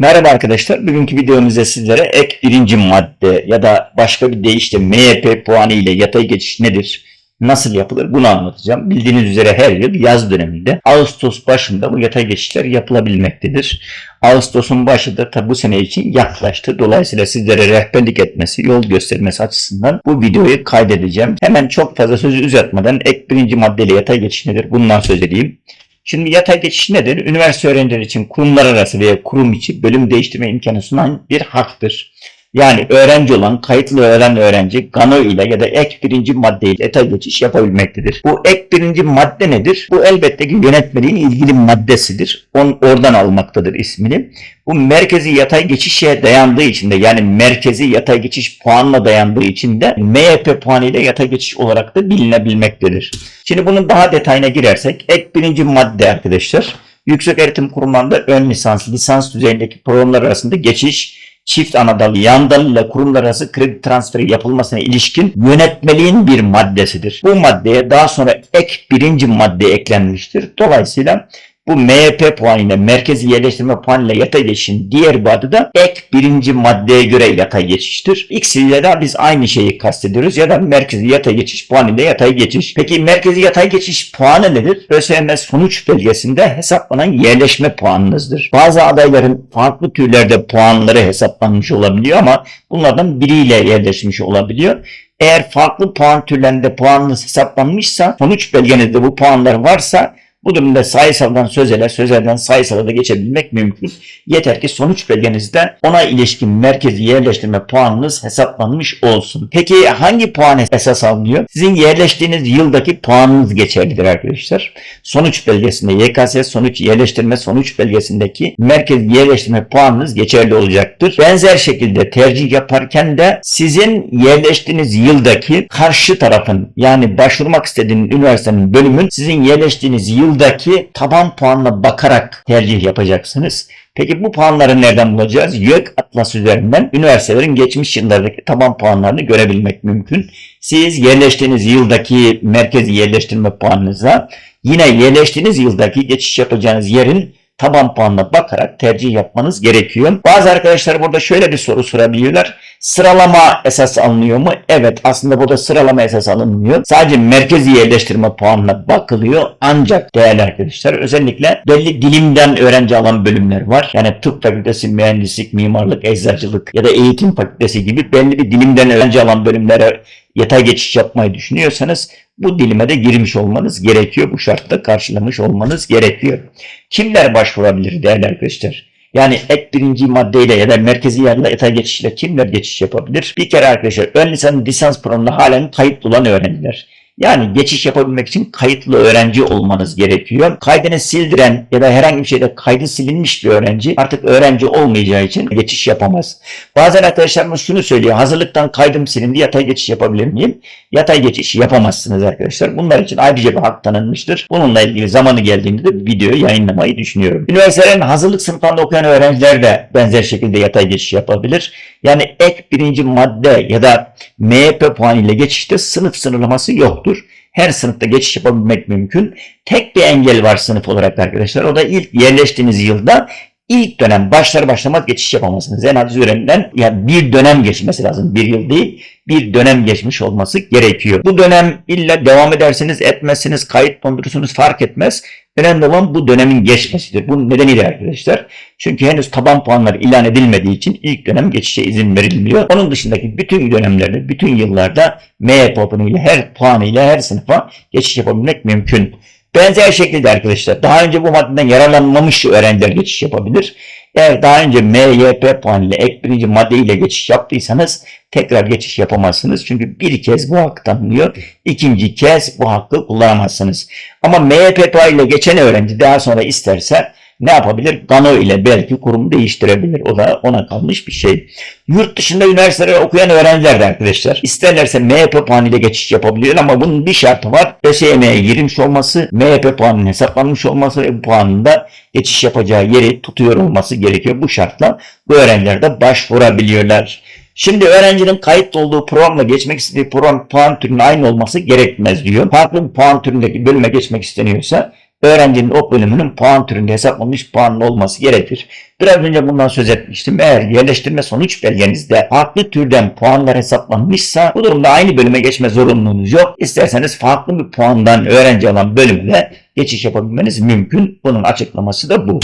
Merhaba arkadaşlar. Bugünkü videomuzda sizlere ek birinci madde ya da başka bir deyişle MYP puanı ile yatay geçiş nedir? Nasıl yapılır? Bunu anlatacağım. Bildiğiniz üzere her yıl yaz döneminde Ağustos başında bu yatay geçişler yapılabilmektedir. Ağustos'un başı da tabi bu sene için yaklaştı. Dolayısıyla sizlere rehberlik etmesi, yol göstermesi açısından bu videoyu kaydedeceğim. Hemen çok fazla sözü uzatmadan ek birinci maddeyle yatay geçiş nedir? Bundan söz edeyim. Şimdi yatay geçiş nedir? Üniversite öğrencileri için kurumlar arası veya kurum içi bölüm değiştirme imkanı sunan bir haktır. Yani öğrenci olan, kayıtlı öğren öğrenci GANO ile ya da ek birinci madde ile geçiş yapabilmektedir. Bu ek birinci madde nedir? Bu elbette ki yönetmeliğin ilgili maddesidir. On, oradan almaktadır ismini. Bu merkezi yatay geçişe dayandığı için de yani merkezi yatay geçiş puanına dayandığı için de MYP puanı ile yatay geçiş olarak da bilinebilmektedir. Şimdi bunun daha detayına girersek ek birinci madde arkadaşlar. Yüksek Öğretim Kurumlarında ön lisans, lisans düzeyindeki programlar arasında geçiş, çift anadal, yan ile kurumlar arası kredi transferi yapılmasına ilişkin yönetmeliğin bir maddesidir. Bu maddeye daha sonra ek birinci madde eklenmiştir. Dolayısıyla bu MYP puanıyla merkezi yerleştirme puanıyla yatay geçişin diğer bir adı da ek birinci maddeye göre yatay geçiştir. İkisiyle de biz aynı şeyi kastediyoruz ya da merkezi yatay geçiş puanıyla yatay geçiş. Peki merkezi yatay geçiş puanı nedir? ÖSYM sonuç belgesinde hesaplanan yerleşme puanınızdır. Bazı adayların farklı türlerde puanları hesaplanmış olabiliyor ama bunlardan biriyle yerleşmiş olabiliyor. Eğer farklı puan türlerinde puanınız hesaplanmışsa sonuç belgenizde bu puanlar varsa bu durumda sayısaldan sözele, sözelden sayısala da geçebilmek mümkün. Yeter ki sonuç belgenizde ona ilişkin merkezi yerleştirme puanınız hesaplanmış olsun. Peki hangi puan esas alınıyor? Sizin yerleştiğiniz yıldaki puanınız geçerlidir arkadaşlar. Sonuç belgesinde YKS sonuç yerleştirme sonuç belgesindeki merkezi yerleştirme puanınız geçerli olacaktır. Benzer şekilde tercih yaparken de sizin yerleştiğiniz yıldaki karşı tarafın yani başvurmak istediğiniz üniversitenin bölümün sizin yerleştiğiniz yıl yıldaki taban puanına bakarak tercih yapacaksınız. Peki bu puanları nereden bulacağız? YÖK Atlas üzerinden üniversitelerin geçmiş yıllardaki taban puanlarını görebilmek mümkün. Siz yerleştiğiniz yıldaki merkezi yerleştirme puanınıza yine yerleştiğiniz yıldaki geçiş yapacağınız yerin taban puanına bakarak tercih yapmanız gerekiyor. Bazı arkadaşlar burada şöyle bir soru sorabiliyorlar. Sıralama esas alınıyor mu? Evet aslında burada sıralama esas alınmıyor. Sadece merkezi yerleştirme puanına bakılıyor. Ancak değerli arkadaşlar özellikle belli dilimden öğrenci alan bölümler var. Yani tıp fakültesi, mühendislik, mimarlık, eczacılık ya da eğitim fakültesi gibi belli bir dilimden öğrenci alan bölümlere yatay geçiş yapmayı düşünüyorsanız bu dilime de girmiş olmanız gerekiyor. Bu şartta karşılamış olmanız gerekiyor. Kimler başvurabilir değerli arkadaşlar? Yani ek birinci maddeyle ya da merkezi yerle yatay geçişle kimler geçiş yapabilir? Bir kere arkadaşlar ön lisans programında halen kayıtlı olan öğrenciler. Yani geçiş yapabilmek için kayıtlı öğrenci olmanız gerekiyor. Kaydını sildiren ya da herhangi bir şeyde kaydı silinmiş bir öğrenci artık öğrenci olmayacağı için geçiş yapamaz. Bazen arkadaşlarımız şunu söylüyor. Hazırlıktan kaydım silindi yatay geçiş yapabilir miyim? Yatay geçiş yapamazsınız arkadaşlar. Bunlar için ayrıca bir hak tanınmıştır. Bununla ilgili zamanı geldiğinde de video yayınlamayı düşünüyorum. Üniversitelerin hazırlık sınıflarında okuyan öğrenciler de benzer şekilde yatay geçiş yapabilir. Yani ek birinci madde ya da MYP puanı ile geçişte sınıf sınırlaması yoktur. Her sınıfta geçiş yapabilmek mümkün. Tek bir engel var sınıf olarak arkadaşlar. O da ilk yerleştiğiniz yılda ilk dönem başlar başlamaz geçiş yapamazsınız. En az üzerinden yani bir dönem geçmesi lazım. Bir yıl değil bir dönem geçmiş olması gerekiyor. Bu dönem illa devam edersiniz etmezsiniz kayıt dondurursunuz fark etmez. Önemli olan bu dönemin geçmesidir. Bu nedeniyle arkadaşlar. Çünkü henüz taban puanları ilan edilmediği için ilk dönem geçişe izin verilmiyor. Onun dışındaki bütün dönemlerde, bütün yıllarda M puanıyla her puanıyla her sınıfa geçiş yapabilmek mümkün. Benzer şekilde arkadaşlar daha önce bu maddeden yararlanmamış öğrenciler geçiş yapabilir. Eğer daha önce MYP puanı ile ek birinci madde ile geçiş yaptıysanız tekrar geçiş yapamazsınız. Çünkü bir kez bu hak tanınıyor. İkinci kez bu hakkı kullanamazsınız. Ama MYP puanı ile geçen öğrenci daha sonra isterse ne yapabilir? Gano ile belki kurum değiştirebilir. O da ona kalmış bir şey. Yurt dışında üniversitelerde okuyan öğrenciler de arkadaşlar isterlerse MHP puanı ile geçiş yapabiliyor ama bunun bir şartı var. ÖSYM'ye girmiş olması, MHP puanının hesaplanmış olması ve bu puanın da geçiş yapacağı yeri tutuyor olması gerekiyor. Bu şartla bu öğrenciler de başvurabiliyorlar. Şimdi öğrencinin kayıt olduğu programla geçmek istediği program puan türünün aynı olması gerekmez diyor. Farklı bir puan türündeki bölüme geçmek isteniyorsa öğrencinin o bölümünün puan türünde hesaplanmış puanlı olması gerekir. Biraz önce bundan söz etmiştim. Eğer yerleştirme sonuç belgenizde farklı türden puanlar hesaplanmışsa bu durumda aynı bölüme geçme zorunluluğunuz yok. İsterseniz farklı bir puandan öğrenci alan bölümüne geçiş yapabilmeniz mümkün. Bunun açıklaması da bu.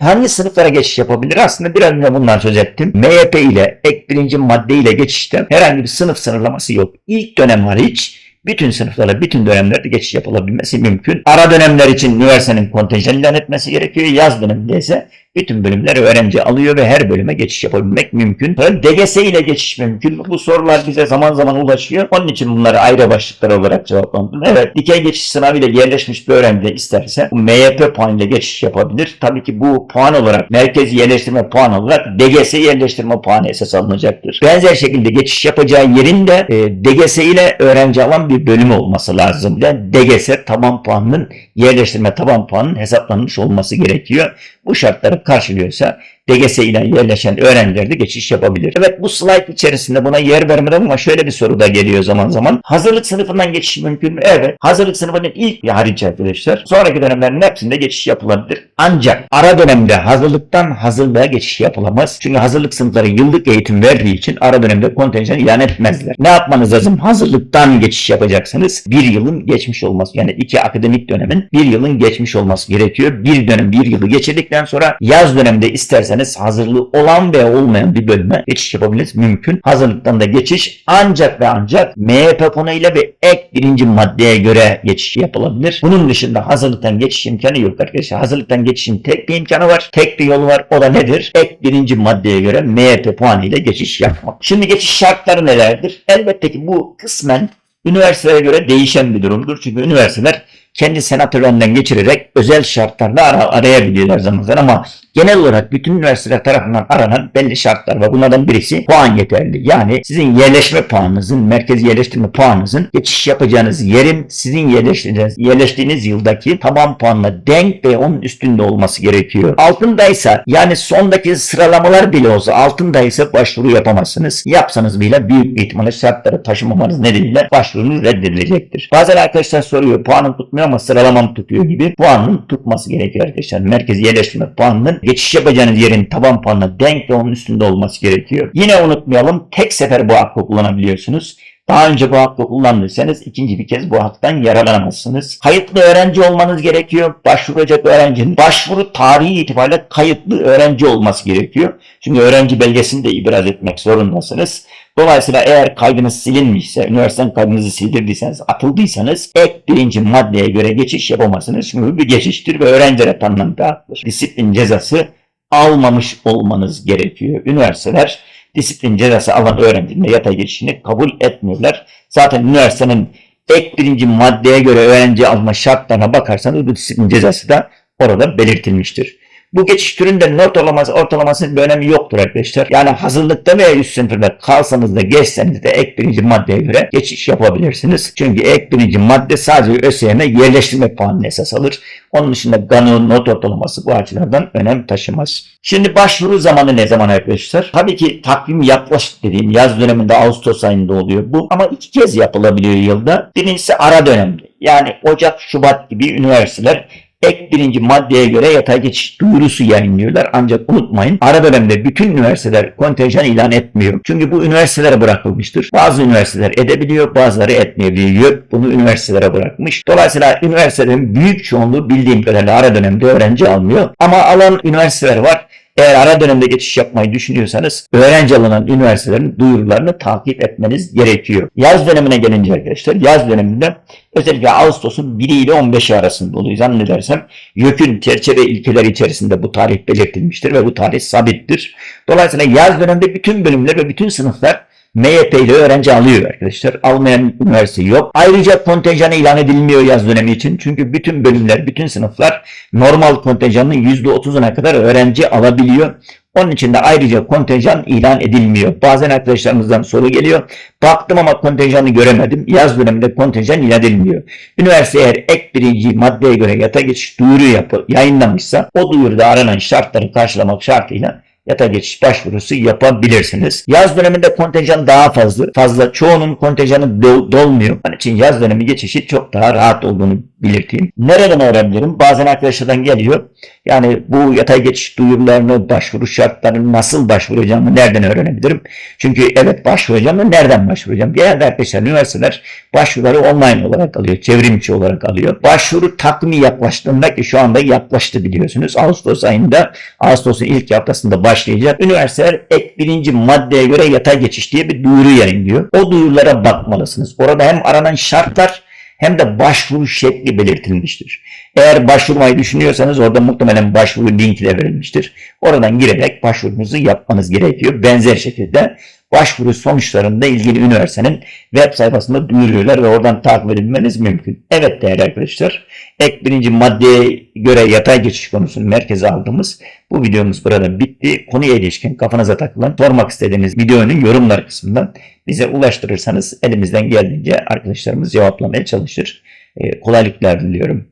Hangi sınıflara geçiş yapabilir? Aslında biraz önce bundan söz ettim. MYP ile ek birinci madde ile geçişte herhangi bir sınıf sınırlaması yok. İlk dönem hariç bütün sınıflara, bütün dönemlerde geçiş yapılabilmesi mümkün. Ara dönemler için üniversitenin kontenjan ilan etmesi gerekiyor. Yaz döneminde ise bütün bölümleri öğrenci alıyor ve her bölüme geçiş yapabilmek mümkün. DGS ile geçiş mümkün. Bu sorular bize zaman zaman ulaşıyor. Onun için bunları ayrı başlıklar olarak cevaplandım. Evet, dikey geçiş sınavıyla yerleşmiş bir öğrenci isterse MYP puanıyla geçiş yapabilir. Tabii ki bu puan olarak merkezi yerleştirme puan olarak DGS yerleştirme puanı esas alınacaktır. Benzer şekilde geçiş yapacağı yerin de e, DGS ile öğrenci alan bir bölümü olması lazım. Yani DGS taban puanının yerleştirme taban puanının hesaplanmış olması gerekiyor. Bu şartları karşılıyorsa DGS ile yerleşen öğrenciler de geçiş yapabilir. Evet bu slide içerisinde buna yer vermedim ama şöyle bir soru da geliyor zaman zaman. Hazırlık sınıfından geçiş mümkün mü? Evet. Hazırlık sınıfının ilk bir hariç arkadaşlar. Sonraki dönemlerin hepsinde geçiş yapılabilir. Ancak ara dönemde hazırlıktan hazırlığa geçiş yapılamaz. Çünkü hazırlık sınıfları yıllık eğitim verdiği için ara dönemde kontenjan ilan etmezler. Ne yapmanız lazım? Hazırlıktan geçiş yapacaksınız. Bir yılın geçmiş olması yani iki akademik dönemin bir yılın geçmiş olması gerekiyor. Bir dönem bir yılı geçirdikten sonra yaz döneminde isterseniz hazırlığı olan veya olmayan bir bölüme geçiş yapabiliriz. Mümkün. Hazırlıktan da geçiş ancak ve ancak MHP konuyla ve ek birinci maddeye göre geçiş yapılabilir. Bunun dışında hazırlıktan geçiş imkanı yok arkadaşlar. Hazırlıktan geçişin tek bir imkanı var. Tek bir yolu var. O da nedir? Ek birinci maddeye göre MHP puanıyla geçiş yapmak. Şimdi geçiş şartları nelerdir? Elbette ki bu kısmen üniversitelere göre değişen bir durumdur. Çünkü üniversiteler kendi senatörlerinden geçirerek özel şartlarla ara, arayabiliyorlar zaman zaman ama genel olarak bütün üniversiteler tarafından aranan belli şartlar var. Bunlardan birisi puan yeterli. Yani sizin yerleşme puanınızın, merkezi yerleştirme puanınızın geçiş yapacağınız yerin sizin yerleştiğiniz, yerleştiğiniz yıldaki taban puanla denk ve onun üstünde olması gerekiyor. Altındaysa yani sondaki sıralamalar bile olsa altındaysa başvuru yapamazsınız. Yapsanız bile büyük ihtimalle şartları taşımamanız nedeniyle başvurunuz reddedilecektir. Bazen arkadaşlar soruyor puanım tutmuyor ama sıralamam tutuyor gibi puanın tutması gerekiyor arkadaşlar. Merkezi yerleştirme puanının geçiş yapacağınız yerin taban puanına denk ve onun üstünde olması gerekiyor. Yine unutmayalım tek sefer bu hakkı kullanabiliyorsunuz. Daha önce bu hakkı kullandıysanız ikinci bir kez bu haktan yararlanamazsınız. Kayıtlı öğrenci olmanız gerekiyor. Başvuracak öğrencinin başvuru tarihi itibariyle kayıtlı öğrenci olması gerekiyor. Çünkü öğrenci belgesini de ibraz etmek zorundasınız. Dolayısıyla eğer kaydınız silinmişse, üniversiteden kaydınızı sildirdiyseniz, atıldıysanız ek birinci maddeye göre geçiş yapamazsınız. Çünkü bu bir geçiştir ve öğrencilere tanınan bir haktır. Disiplin cezası almamış olmanız gerekiyor. Üniversiteler disiplin cezası alan öğrencinin yatay geçişini kabul etmiyorlar. Zaten üniversitenin ek birinci maddeye göre öğrenci alma şartlarına bakarsanız bu disiplin cezası da orada belirtilmiştir. Bu geçiş türünde not ortalaması, ortalamasının bir önemi yoktur arkadaşlar. Yani hazırlıkta veya üst sınıfta kalsanız da geçseniz de ek birinci maddeye göre geçiş yapabilirsiniz. Çünkü ek birinci madde sadece ÖSYM yerleştirme puanını esas alır. Onun dışında GANO not ortalaması bu açılardan önem taşımaz. Şimdi başvuru zamanı ne zaman arkadaşlar? Tabii ki takvim yaklaşık dediğim yaz döneminde Ağustos ayında oluyor bu. Ama iki kez yapılabiliyor yılda. Birincisi ara dönemde. Yani Ocak, Şubat gibi üniversiteler ek birinci maddeye göre yatay geçiş duyurusu yayınlıyorlar. Ancak unutmayın ara dönemde bütün üniversiteler kontenjan ilan etmiyor. Çünkü bu üniversitelere bırakılmıştır. Bazı üniversiteler edebiliyor bazıları etmeyebiliyor. Bunu üniversitelere bırakmış. Dolayısıyla üniversitelerin büyük çoğunluğu bildiğim kadarıyla ara dönemde öğrenci almıyor. Ama alan üniversiteler var. Eğer ara dönemde geçiş yapmayı düşünüyorsanız öğrenci alınan üniversitelerin duyurularını takip etmeniz gerekiyor. Yaz dönemine gelince arkadaşlar yaz döneminde özellikle Ağustos'un 1 ile 15'i arasında oluyor. Zannedersem YÖK'ün çerçeve ilkeleri içerisinde bu tarih belirtilmiştir ve bu tarih sabittir. Dolayısıyla yaz döneminde bütün bölümler ve bütün sınıflar MYP ile öğrenci alıyor arkadaşlar. Almayan üniversite yok. Ayrıca kontenjanı ilan edilmiyor yaz dönemi için. Çünkü bütün bölümler, bütün sınıflar normal kontenjanın %30'una kadar öğrenci alabiliyor. Onun için de ayrıca kontenjan ilan edilmiyor. Bazen arkadaşlarımızdan soru geliyor. Baktım ama kontenjanı göremedim. Yaz döneminde kontenjan ilan edilmiyor. Üniversite eğer ek birinci maddeye göre yata geçiş duyuru yapı yayınlamışsa o duyuruda aranan şartları karşılamak şartıyla yata geçiş başvurusu yapabilirsiniz. Yaz döneminde kontenjan daha fazla. Fazla çoğunun kontenjanı do- dolmuyor. Onun için yaz dönemi geçişi çok daha rahat olduğunu belirteyim. Nereden öğrenebilirim? Bazen arkadaşlardan geliyor. Yani bu yatay geçiş duyurularını, başvuru şartlarını nasıl başvuracağımı nereden öğrenebilirim? Çünkü evet başvuracağım da nereden başvuracağım? Genelde arkadaşlar üniversiteler başvuruları online olarak alıyor. Çevrimçi olarak alıyor. Başvuru takvimi yaklaştığında ki şu anda yaklaştı biliyorsunuz. Ağustos ayında Ağustos'un ilk haftasında başlayacak. Üniversiteler ek birinci maddeye göre yatay geçiş diye bir duyuru yayınlıyor. O duyurulara bakmalısınız. Orada hem aranan şartlar hem de başvuru şekli belirtilmiştir. Eğer başvurmayı düşünüyorsanız orada muhtemelen başvuru linki de verilmiştir. Oradan girerek başvurunuzu yapmanız gerekiyor. Benzer şekilde başvuru sonuçlarında ilgili üniversitenin web sayfasında duyuruyorlar ve oradan takip edilmeniz mümkün. Evet değerli arkadaşlar, ek birinci maddeye göre yatay geçiş konusunu merkeze aldığımız bu videomuz burada bitti. Konuya ilişkin kafanıza takılan, sormak istediğiniz videonun yorumlar kısmından bize ulaştırırsanız elimizden geldiğince arkadaşlarımız cevaplamaya çalışır. Ee, kolaylıklar diliyorum.